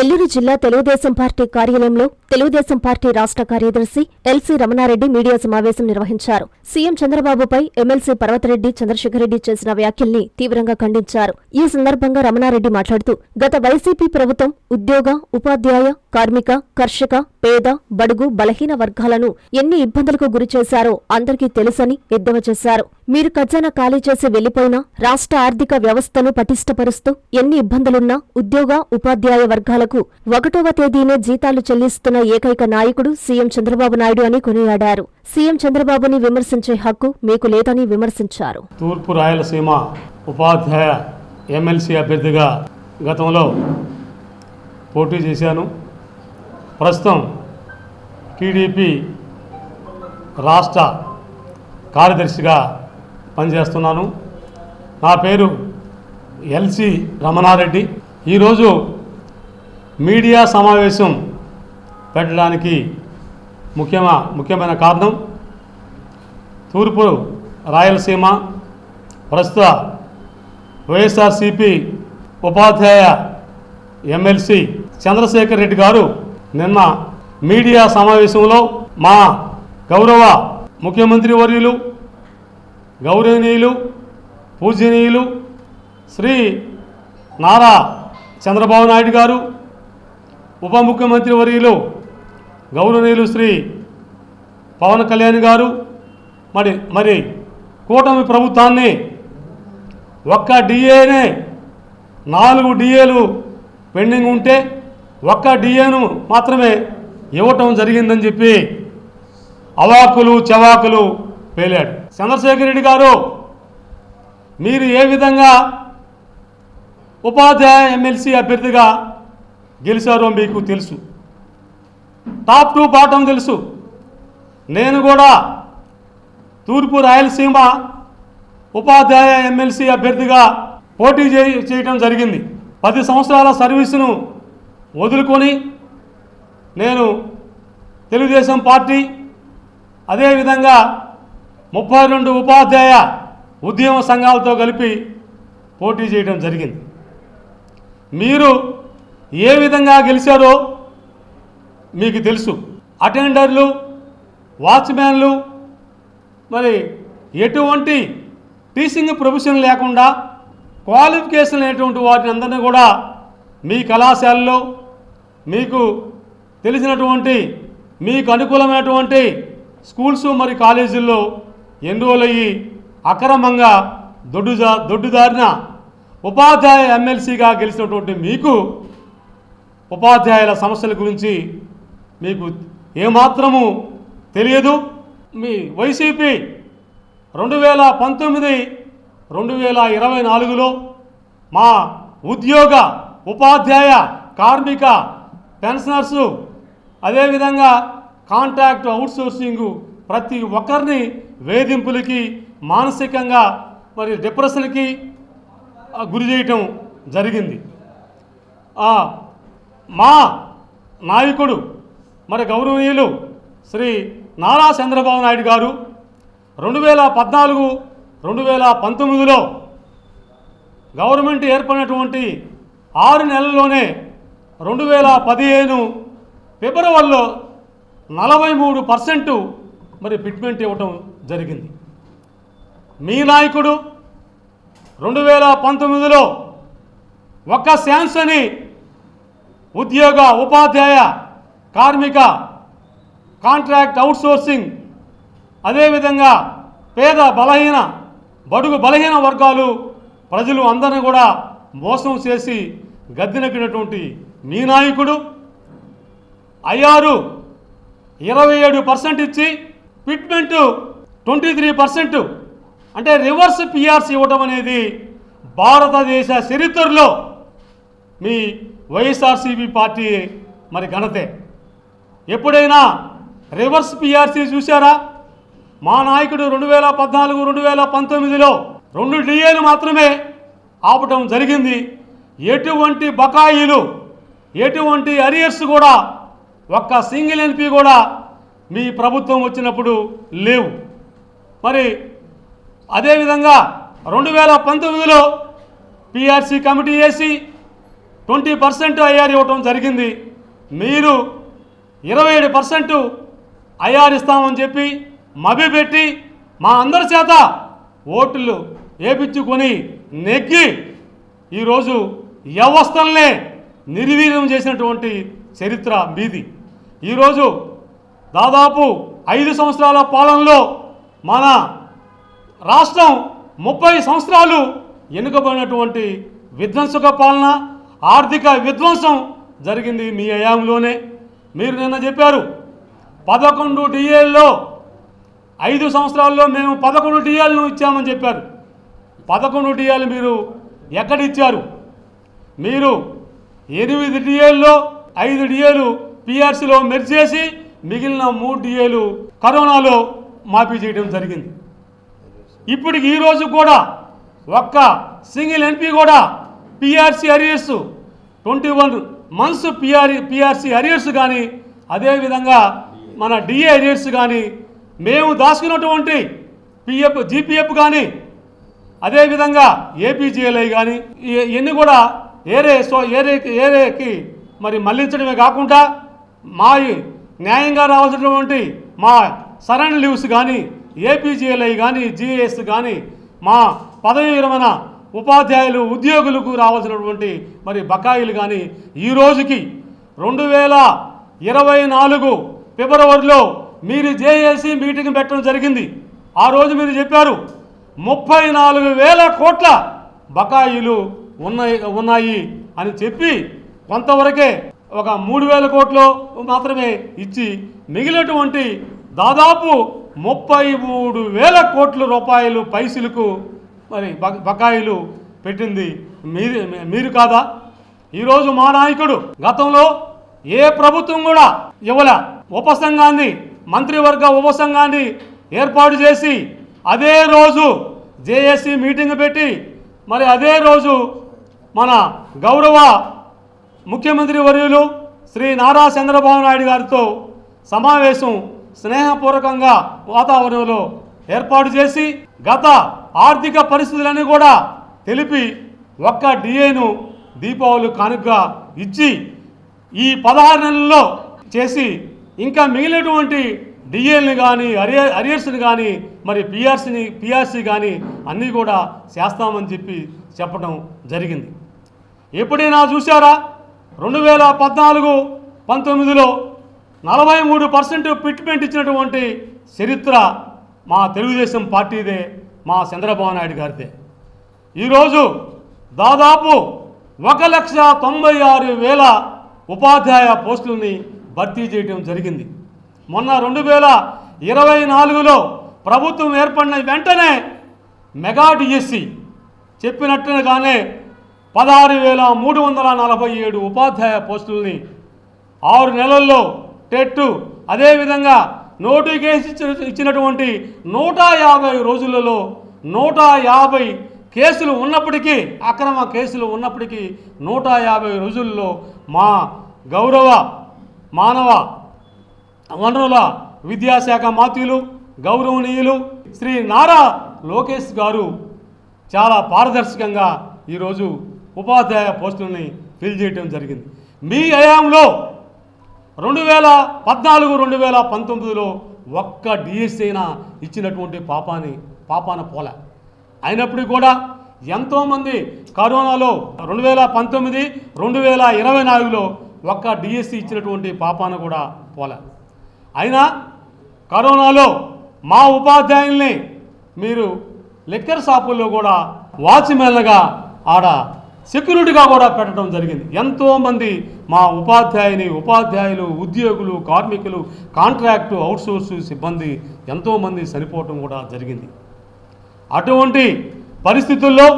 నెల్లూరు జిల్లా తెలుగుదేశం పార్టీ కార్యాలయంలో తెలుగుదేశం పార్టీ రాష్ట్ర కార్యదర్శి ఎల్సీ రమణారెడ్డి మీడియా సమావేశం నిర్వహించారు. సీఎం చంద్రబాబుపై ఎమ్మెల్సీ పర్వతరెడ్డి చంద్రశేఖరరెడ్డి చేసిన వ్యాఖ్యల్ని తీవ్రంగా ఖండించారు. ఈ సందర్భంగా రమణారెడ్డి మాట్లాడుతూ గత వైసీపీ ప్రభుత్వం ఉద్యోగ ఉపాధ్యాయ కార్మిక కర్షక పేద బడుగు బలహీన వర్గాలను ఎన్ని ఇబ్బందులకు గురిచేశారో అందరికీ తెలుసని ఎద్దవ చేశారు. మీరు ఖజానా ఖాళీ చేసి వెళ్ళిపోయినా రాష్ట్ర ఆర్థిక వ్యవస్థను పటిష్టపరుస్తూ ఎన్ని ఇబ్బందులున్నా ఉద్యోగ ఉపాధ్యాయ వర్గాలకు ఒకటవ తేదీనే జీతాలు చెల్లిస్తున్న ఏకైక నాయకుడు సీఎం చంద్రబాబు నాయుడు అని కొనియాడారు. సీఎం చంద్రబాబుని విమర్శించే హక్కు మీకు లేదని విమర్శించారు. తూర్పు రాయలసీమ ఉపాధ్యాయ ఎమ్మెల్సీ అభ్యర్థిగా గతంలో పోటీ చేశాను. ప్రస్తుతం టీడీపీ రాష్ట్ర కార్యదర్శిగా పనిచేస్తున్నాను. నా పేరు ఎల్సి రమణారెడ్డి. ఈరోజు మీడియా సమావేశం పెట్టడానికి ముఖ్యమ ముఖ్యమైన కారణం తూర్పు రాయలసీమ ప్రస్తుత వైఎస్ఆర్సిపి ఉపాధ్యాయ ఎమ్మెల్సీ చంద్రశేఖర్ రెడ్డి గారు నిన్న మీడియా సమావేశంలో మా గౌరవ ముఖ్యమంత్రి వర్యులు గౌరవనీయులు పూజనీయులు శ్రీ నారా చంద్రబాబు నాయుడు గారు ఉప ముఖ్యమంత్రి వర్యులు గౌరవనీయులు శ్రీ పవన్ కళ్యాణ్ గారు మరి మరి కూటమి ప్రభుత్వాన్ని ఒక్క డిఏనే నాలుగు డిఏలు పెండింగ్ ఉంటే ఒక్క డిఏను మాత్రమే ఇవ్వటం జరిగిందని చెప్పి అవాకులు చవాకులు పేలాడు. చంద్రశేఖర్ రెడ్డి గారు మీరు ఏ విధంగా ఉపాధ్యాయ ఎమ్మెల్సీ అభ్యర్థిగా గెలిచారో మీకు తెలుసు. టాప్ టు బాటం తెలుసు. నేను కూడా తూర్పు రాయలసీమ ఉపాధ్యాయ ఎమ్మెల్సీ అభ్యర్థిగా పోటీ చేయటం జరిగింది. పది సంవత్సరాల సర్వీసును వదులుకొని నేను తెలుగుదేశం పార్టీ అదేవిధంగా ముప్పై రెండు ఉపాధ్యాయ ఉద్యమ సంఘాలతో కలిపి పోటీ చేయడం జరిగింది. మీరు ఏ విధంగా గెలిచారో మీకు తెలుసు. అటెండర్లు వాచ్మ్యాన్లు మరి ఎటువంటి టీచింగ్ ప్రొఫెషన్ లేకుండా క్వాలిఫికేషన్ అనేటువంటి వాటిని అందరినీ కూడా మీ కళాశాలలో మీకు తెలిసినటువంటి మీకు అనుకూలమైనటువంటి స్కూల్స్ మరి కాలేజీల్లో ఎన్రోల్ అయ్యి అక్రమంగా దొడ్డు దొడ్డుదారిన ఉపాధ్యాయ ఎమ్మెల్సీగా గెలిచినటువంటి మీకు ఉపాధ్యాయుల సమస్యల గురించి మీకు ఏమాత్రము తెలియదు? మీ వైసీపీ రెండు వేల పంతొమ్మిది రెండు వేల ఇరవై నాలుగులో మా ఉద్యోగ ఉపాధ్యాయ కార్మిక పెన్షనర్సు అదేవిధంగా కాంట్రాక్ట్ అవుట్సోర్సింగ్ ప్రతి ఒక్కరిని వేధింపులకి మానసికంగా మరి డిప్రెషన్కి గురి చేయటం జరిగింది. మా నాయకుడు మరి గౌరవనీయులు శ్రీ నారా చంద్రబాబు నాయుడు గారు రెండు వేల పద్నాలుగు రెండు వేల పంతొమ్మిదిలో గవర్నమెంట్ ఏర్పడినటువంటి ఆరు నెలల్లోనే రెండు వేల పదిహేను ఫిబ్రవరిలో నలభై మూడు పర్సెంటు మరి ఫిట్మెంట్ ఇవ్వటం జరిగింది. మీ నాయకుడు రెండు వేల పంతొమ్మిదిలో ఒక్క శాంసని ఉద్యోగ ఉపాధ్యాయ కార్మిక కాంట్రాక్ట్ అవుట్సోర్సింగ్ అదేవిధంగా పేద బలహీన బడుగు బలహీన వర్గాలు ప్రజలు అందరిని కూడా మోసం చేసి గద్దెనెక్కినటువంటి మీ నాయకుడు అయ్యారు ఇరవై ఏడు పర్సెంట్ ఇచ్చి ఫిట్మెంట్ ట్వంటీ త్రీ పర్సెంట్. అంటే రివర్స్ పిఆర్సీ ఇవ్వడం అనేది భారతదేశ చరిత్రలో మీ వైఎస్ఆర్సీపీ పార్టీ మరి ఘనతే. ఎప్పుడైనా రివర్స్ పిఆర్సీ చూసారా మా నాయకుడు రెండు వేల పద్నాలుగు రెండు వేల పంతొమ్మిదిలో రెండు డిఏలు మాత్రమే ఆపటం జరిగింది. ఎటువంటి బకాయిలు ఎటువంటి అరియర్స్ కూడా ఒక్క సింగిల్ ఎన్పి కూడా మీ ప్రభుత్వం వచ్చినప్పుడు లేవు. మరి అదేవిధంగా రెండు వేల పంతొమ్మిదిలో పిఆర్సీ కమిటీ వేసి ట్వంటీ పర్సెంట్ ఐఆర్ ఇవ్వటం జరిగింది. మీరు ఇరవై ఏడు పర్సెంట్ ఐఆర్ ఇస్తామని చెప్పి మభ్యపెట్టి మా అందరి చేత ఓట్లు వేపించుకొని నెగ్గి ఈరోజు వ్యవస్థలనే నిర్వీర్యం చేసినటువంటి చరిత్ర మీది. ఈరోజు దాదాపు ఐదు సంవత్సరాల పాలనలో మన రాష్ట్రం ముప్పై సంవత్సరాలు వెనుకబడినటువంటి విధ్వంసక పాలన ఆర్థిక విధ్వంసం జరిగింది మీ అయాంలోనే. మీరు నిన్న చెప్పారు పదకొండు డిఏల్లో ఐదు సంవత్సరాల్లో మేము పదకొండు డిఏలను ఇచ్చామని చెప్పారు. పదకొండు డిఏలు మీరు ఎక్కడిచ్చారు? మీరు ఎనిమిది డిఏల్లో ఐదు డిఏలు పిఆర్సీలో మెర్జ్ చేసి మిగిలిన మూడు డిఏలు కరోనాలో మాఫీ చేయడం జరిగింది. ఇప్పటికి ఈ కూడా ఒక్క సింగిల్ ఎన్పి కూడా PRC arrears twenty one months PR PRC arrears కానీ అదేవిధంగా మన డిఏ అరియర్స్ కానీ మేము దాచుకున్నటువంటి పిఎఫ్ జీపీఎఫ్ కానీ అదేవిధంగా ఏపీజీఎల్ఐ కానీ ఇవన్నీ కూడా ఏరే సో ఏరే ఏరేకి మరి మళ్ళించడమే కాకుండా మా న్యాయంగా రావాల్సినటువంటి మా సరైన లీవ్స్ కానీ ఏపీజీఎల్ఐ కానీ జీఏఎస్ కానీ మా పదవి విరమణ ఉపాధ్యాయులు ఉద్యోగులకు రావాల్సినటువంటి మరి బకాయిలు కానీ ఈ రోజుకి రెండు వేల ఇరవై నాలుగు ఫిబ్రవరిలో మీరు జేఏసీ మీటింగ్ పెట్టడం జరిగింది. ఆ రోజు మీరు చెప్పారు ముప్పై నాలుగు వేల కోట్ల బకాయిలు ఉన్నాయి ఉన్నాయి అని చెప్పి కొంతవరకే ఒక మూడు వేల కోట్లు మాత్రమే ఇచ్చి మిగిలినటువంటి దాదాపు ముప్పై మూడు వేల కోట్ల రూపాయలు పైసలకు మరి బకాయిలు పెట్టింది మీరు మీరు కాదా? ఈరోజు మా నాయకుడు గతంలో ఏ ప్రభుత్వం కూడా ఇవ్వల. ఉపసంఘాన్ని మంత్రివర్గ ఉపసంఘాన్ని ఏర్పాటు చేసి అదే రోజు జేఏసీ మీటింగ్ పెట్టి మరి అదే రోజు మన గౌరవ ముఖ్యమంత్రి వర్యులు శ్రీ నారా చంద్రబాబు నాయుడు గారితో సమావేశం స్నేహపూర్వకంగా వాతావరణంలో ఏర్పాటు చేసి గత ఆర్థిక పరిస్థితులన్నీ కూడా తెలిపి ఒక్క డిఏను దీపావళి కానుకగా ఇచ్చి ఈ పదహారు నెలల్లో చేసి ఇంకా మిగిలినటువంటి డిఏల్ని కానీ అరియర్ అరియర్స్ని కానీ మరి పిఆర్సీని పిఆర్సీ కానీ అన్నీ కూడా చేస్తామని చెప్పి చెప్పడం జరిగింది. ఎప్పుడైనా చూసారా రెండు వేల పద్నాలుగు పంతొమ్మిదిలో నలభై మూడు పర్సెంట్ ఫిట్మెంట్ ఇచ్చినటువంటి చరిత్ర మా తెలుగుదేశం పార్టీదే మా చంద్రబాబు నాయుడు గారిదే. ఈరోజు దాదాపు ఒక లక్ష తొంభై ఆరు వేల ఉపాధ్యాయ పోస్టులని భర్తీ చేయడం జరిగింది. మొన్న రెండు వేల ఇరవై నాలుగులో ప్రభుత్వం ఏర్పడిన వెంటనే మెగా డిఎస్సి చెప్పినట్టుగానే పదహారు వేల మూడు వందల నలభై ఏడు ఉపాధ్యాయ పోస్టుల్ని ఆరు నెలల్లో టెట్ అదేవిధంగా నోటిఫికేషన్ ఇచ్చిన- ఇచ్చినటువంటి నూట యాభై రోజులలో నూట యాభై కేసులు ఉన్నప్పటికీ అక్రమ కేసులు ఉన్నప్పటికీ నూట యాభై రోజుల్లో మా గౌరవ మానవ వనరుల విద్యాశాఖ మాత్యులు గౌరవనీయులు శ్రీ నారా లోకేష్ గారు చాలా పారదర్శకంగా ఈరోజు ఉపాధ్యాయ పోస్టులని ఫిల్ చేయడం జరిగింది. మీ హయాంలో రెండు వేల పద్నాలుగు రెండు వేల పంతొమ్మిదిలో ఒక్క డిఎస్సీ అయినా ఇచ్చినటువంటి పాపాని పాపాన పోల. అయినప్పటికీ కూడా ఎంతోమంది కరోనాలో రెండు వేల పంతొమ్మిది రెండు వేల ఇరవై నాలుగులో ఒక్క డిఎస్సి ఇచ్చినటువంటి పాపాన కూడా పోలే. అయినా కరోనాలో మా ఉపాధ్యాయుల్ని మీరు లెక్కర్ షాపుల్లో కూడా వాచ్మెన్లుగా ఆడ సెక్యూరిటీగా కూడా పెట్టడం జరిగింది. ఎంతోమంది మా ఉపాధ్యాయుని ఉపాధ్యాయులు ఉద్యోగులు కార్మికులు కాంట్రాక్టు అవుట్సోర్సు సిబ్బంది ఎంతోమంది చనిపోవటం కూడా జరిగింది. అటువంటి పరిస్థితుల్లో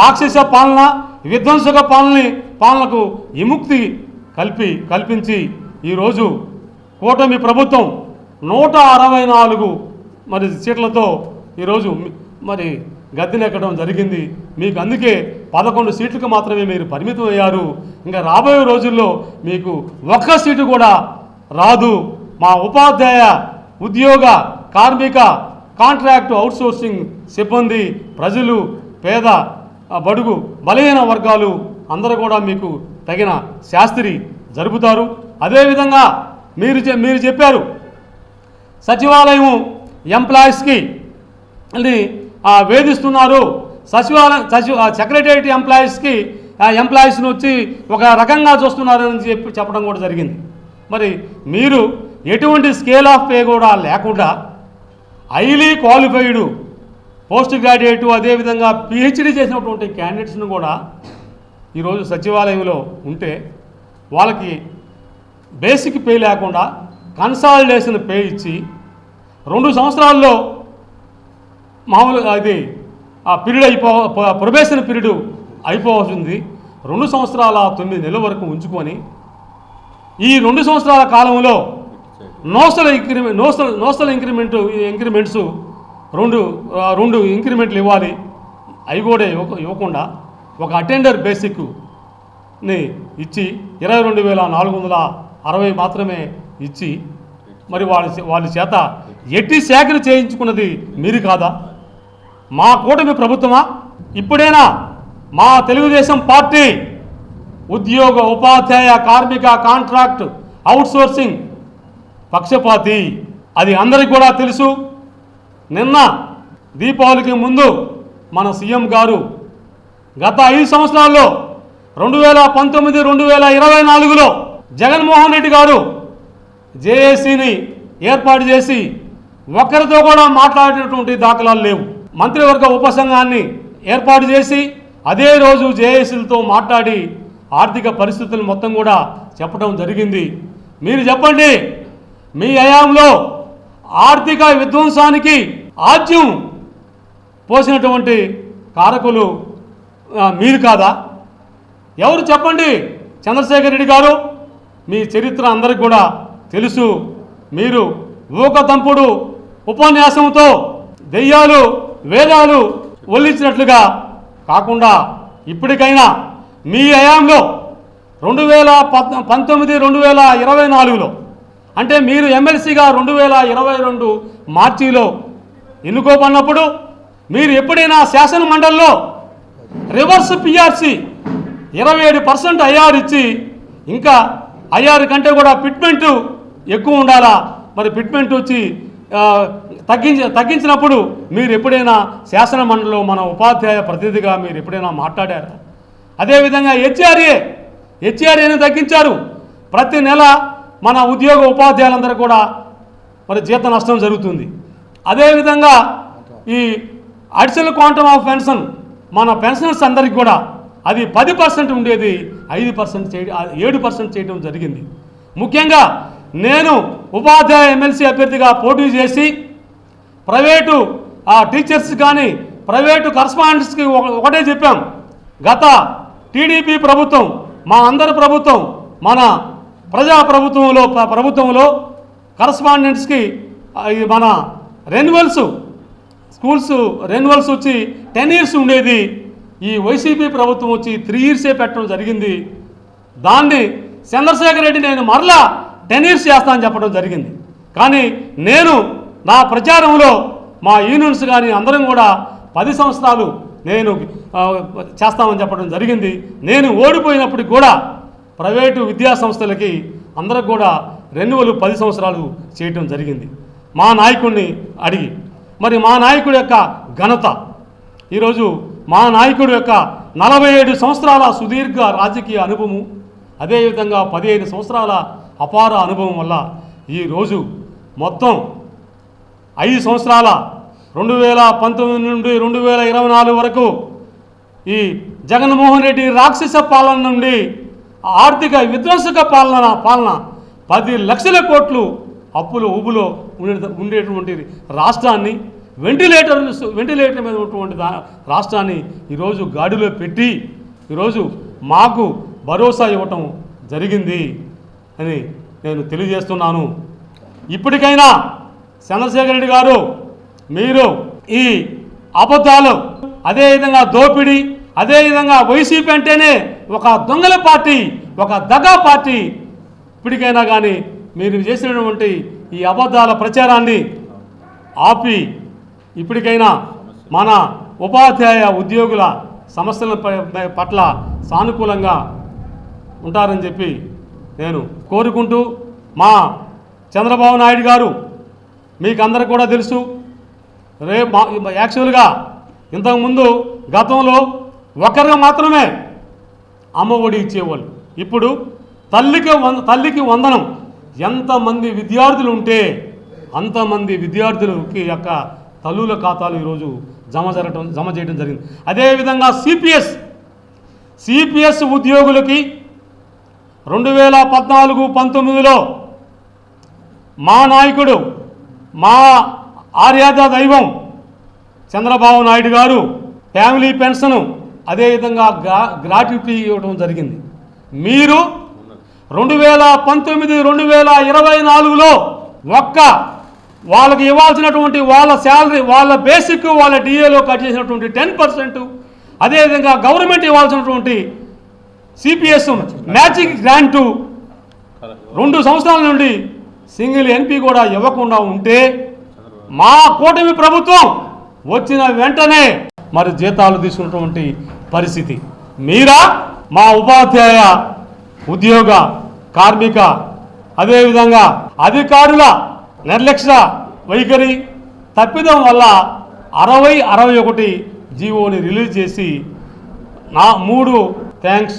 రాక్షస పాలన విధ్వంసక పాలనని పాలనకు విముక్తి కల్పి కల్పించి ఈరోజు కూటమి ప్రభుత్వం నూట అరవై నాలుగు మరి సీట్లతో ఈరోజు మరి గద్దెనెక్కడం జరిగింది. మీకు అందుకే పదకొండు సీట్లకు మాత్రమే మీరు పరిమితం అయ్యారు. ఇంకా రాబోయే రోజుల్లో మీకు ఒక్క సీటు కూడా రాదు. మా ఉపాధ్యాయ ఉద్యోగ కార్మిక కాంట్రాక్టు అవుట్సోర్సింగ్ సిబ్బంది ప్రజలు పేద బడుగు బలహీన వర్గాలు అందరూ కూడా మీకు తగిన శాస్త్రి జరుపుతారు. అదేవిధంగా మీరు మీరు చెప్పారు సచివాలయం ఎంప్లాయీస్కి వేధిస్తున్నారు. సచివాలయం సచివ సెక్రటేరియట్ ఎంప్లాయీస్కి ఆ ఎంప్లాయీస్ని వచ్చి ఒక రకంగా చూస్తున్నారని చెప్పి చెప్పడం కూడా జరిగింది. మరి మీరు ఎటువంటి స్కేల్ ఆఫ్ పే కూడా లేకుండా హైలీ క్వాలిఫైడ్ పోస్ట్ గ్రాడ్యుయేట్ అదేవిధంగా పిహెచ్డి చేసినటువంటి క్యాండిడేట్స్ను కూడా ఈరోజు సచివాలయంలో ఉంటే వాళ్ళకి బేసిక్ పే లేకుండా కన్సాలిడేషన్ పే ఇచ్చి రెండు సంవత్సరాల్లో మామూలుగా అది ఆ పీరియడ్ అయిపో ప్రొబేషన్ పీరియడ్ అయిపోతుంది రెండు సంవత్సరాల తొమ్మిది నెలల వరకు ఉంచుకొని ఈ రెండు సంవత్సరాల కాలంలో నోసల్ ఇంక్రిమెంట్ నోసల్ నోసల్ ఇంక్రిమెంట్ ఇంక్రిమెంట్స్ రెండు రెండు ఇంక్రిమెంట్లు ఇవ్వాలి. అవి కూడా ఇవ్వ ఇవ్వకుండా ఒక అటెండర్ బేసిక్ని ఇచ్చి ఇరవై రెండు వేల నాలుగు వందల అరవై మాత్రమే ఇచ్చి మరి వాళ్ళ చే- వాళ్ళ చేత ఎట్టి శాఖలు చేయించుకున్నది మీరు కాదా? మా కూటమి ప్రభుత్వమా? ఇప్పుడైనా? మా తెలుగుదేశం పార్టీ ఉద్యోగ ఉపాధ్యాయ కార్మిక కాంట్రాక్ట్ అవుట్సోర్సింగ్ పక్షపాతి. అది అందరికీ కూడా తెలుసు. నిన్న దీపావళికి ముందు మన సీఎం గారు గత ఐదు సంవత్సరాల్లో రెండు వేల పంతొమ్మిది రెండు వేల ఇరవై నాలుగులో జగన్మోహన్ రెడ్డి గారు జేఏసీని ఏర్పాటు చేసి ఒక్కరితో కూడా మాట్లాడినటువంటి దాఖలాలు లేవు. మంత్రివర్గ ఉపసంఘాన్ని ఏర్పాటు చేసి అదే రోజు జేఏసీలతో మాట్లాడి ఆర్థిక పరిస్థితులు మొత్తం కూడా చెప్పడం జరిగింది. మీరు చెప్పండి మీ హయాంలో ఆర్థిక విధ్వంసానికి ఆద్యం పోసినటువంటి కారకులు మీరు కాదా? ఎవరు చెప్పండి? చంద్రశేఖర్ రెడ్డి గారు మీ చరిత్ర అందరికి కూడా తెలుసు. మీరు ఊకదంపుడు ఉపన్యాసంతో దెయ్యాలు వేదాలు ఒల్లించినట్లుగా కాకుండా ఇప్పటికైనా మీ హయాంలో రెండు వేల పద్ పంతొమ్మిది రెండు వేల ఇరవై నాలుగులో అంటే మీరు ఎమ్మెల్సీగా రెండు వేల ఇరవై రెండు మార్చిలో ఎన్నుకోబడినప్పుడు మీరు ఎప్పుడైనా శాసన మండలిలో రివర్స్ పిఆర్సి ఇరవై ఏడు పర్సెంట్ ఐఆర్ ఇచ్చి ఇంకా ఐఆర్ కంటే కూడా పిట్మెంటు ఎక్కువ ఉండాలా? మరి పిట్మెంట్ వచ్చి తగ్గించ తగ్గించినప్పుడు మీరు ఎప్పుడైనా శాసన మండలిలో మన ఉపాధ్యాయ ప్రతినిధిగా మీరు ఎప్పుడైనా మాట్లాడారా? అదేవిధంగా హెచ్ఆర్ఏ హెచ్ఆర్ఏని తగ్గించారు. ప్రతి నెల మన ఉద్యోగ ఉపాధ్యాయులందరూ కూడా మరి జీత నష్టం జరుగుతుంది. అదేవిధంగా ఈ అడిషనల్ క్వాంటమ్ ఆఫ్ పెన్షన్ మన పెన్షనర్స్ అందరికి కూడా అది పది పర్సెంట్ ఉండేది ఐదు పర్సెంట్ చేయడం ఏడు పర్సెంట్ చేయడం జరిగింది. ముఖ్యంగా నేను ఉపాధ్యాయ ఎమ్మెల్సీ అభ్యర్థిగా పోటీ చేసి ప్రైవేటు ఆ టీచర్స్ కానీ ప్రైవేటు కరస్పాండెంట్స్కి ఒక- ఒకటే చెప్పాం. గత టీడీపీ ప్రభుత్వం మా అందరి ప్రభుత్వం మన ప్రజా ప్రభుత్వంలో ప్రభుత్వంలో కరస్పాండెంట్స్కి మన రెన్యువల్స్ స్కూల్స్ రెన్యువల్స్ వచ్చి టెన్ ఇయర్స్ ఉండేది. ఈ వైసీపీ ప్రభుత్వం వచ్చి త్రీ ఇయర్సే పెట్టడం జరిగింది. దాన్ని చంద్రశేఖర్ రెడ్డి నేను మరలా టెన్ ఇయర్స్ చేస్తానని చెప్పడం జరిగింది. కానీ నేను నా ప్రచారంలో మా యూనియన్స్ కానీ అందరం కూడా పది సంవత్సరాలు నేను చేస్తామని చెప్పడం జరిగింది. నేను ఓడిపోయినప్పటికి కూడా ప్రైవేటు విద్యా సంస్థలకి అందరికి కూడా రెన్యువల్ పది సంవత్సరాలు చేయటం జరిగింది. మా నాయకుడిని అడిగి మరి మా నాయకుడి యొక్క ఘనత ఈరోజు మా నాయకుడి యొక్క నలభై ఏడు సంవత్సరాల సుదీర్ఘ రాజకీయ అనుభవము అదేవిధంగా పదిహేను సంవత్సరాల అపార అనుభవం వల్ల ఈరోజు మొత్తం ఐదు సంవత్సరాల రెండు వేల పంతొమ్మిది నుండి రెండు వేల ఇరవై నాలుగు వరకు ఈ జగన్మోహన్ రెడ్డి రాక్షస పాలన నుండి ఆర్థిక విధ్వంసక పాలన పాలన పది లక్షల కోట్లు అప్పులు ఊబులో ఉండే ఉండేటువంటి రాష్ట్రాన్ని వెంటిలేటర్ వెంటిలేటర్ మీద ఉన్నటువంటి రాష్ట్రాన్ని ఈరోజు గాడిలో పెట్టి ఈరోజు మాకు భరోసా ఇవ్వటం జరిగింది అని నేను తెలియజేస్తున్నాను. ఇప్పటికైనా చంద్రశేఖర రెడ్డి గారు మీరు ఈ అబద్ధాలు అదేవిధంగా దోపిడీ అదేవిధంగా వైసీపీ అంటేనే ఒక దొంగల పార్టీ ఒక దగా పార్టీ. ఇప్పటికైనా కానీ మీరు చేసినటువంటి ఈ అబద్ధాల ప్రచారాన్ని ఆపి ఇప్పటికైనా మన ఉపాధ్యాయ ఉద్యోగుల సమస్యల పట్ల సానుకూలంగా ఉంటారని చెప్పి నేను కోరుకుంటూ మా చంద్రబాబు నాయుడు గారు మీకు అందరికి కూడా తెలుసు. రే మా యాక్చువల్గా ఇంతకుముందు గతంలో ఒకరికి మాత్రమే అమ్మ ఒడి ఇచ్చేవాళ్ళు. ఇప్పుడు తల్లికి తల్లికి వందనం. ఎంతమంది విద్యార్థులు ఉంటే అంతమంది విద్యార్థులకి యొక్క తల్లుల ఖాతాలు ఈరోజు జమ జరగటం జమ చేయడం జరిగింది. అదేవిధంగా సిపిఎస్ సిపిఎస్ ఉద్యోగులకి రెండు వేల పద్నాలుగు పంతొమ్మిదిలో మా నాయకుడు మా ఆర్యాద దైవం చంద్రబాబు నాయుడు గారు ఫ్యామిలీ పెన్షన్ అదేవిధంగా గ్రా గ్రాట్యుటీ ఇవ్వడం జరిగింది. మీరు రెండు వేల పంతొమ్మిది రెండు వేల ఇరవై నాలుగులో ఒక్క వాళ్ళకి ఇవ్వాల్సినటువంటి వాళ్ళ శాలరీ వాళ్ళ బేసిక్ వాళ్ళ డిఏలో కట్ చేసినటువంటి టెన్ పర్సెంట్ అదేవిధంగా గవర్నమెంట్ ఇవ్వాల్సినటువంటి సిపిఎస్ మ్యాచింగ్ గ్రాంటు రెండు సంవత్సరాల నుండి సింగిల్ ఎన్పి కూడా ఇవ్వకుండా ఉంటే మా కూటమి ప్రభుత్వం వచ్చిన వెంటనే మరి జీతాలు తీసుకున్నటువంటి పరిస్థితి. మీరా? మా ఉపాధ్యాయ ఉద్యోగ కార్మిక అదేవిధంగా అధికారుల నిర్లక్ష్య వైఖరి తప్పిదం వల్ల అరవై అరవై ఒకటి జీవోని రిలీజ్ చేసి నా మూడు థ్యాంక్స్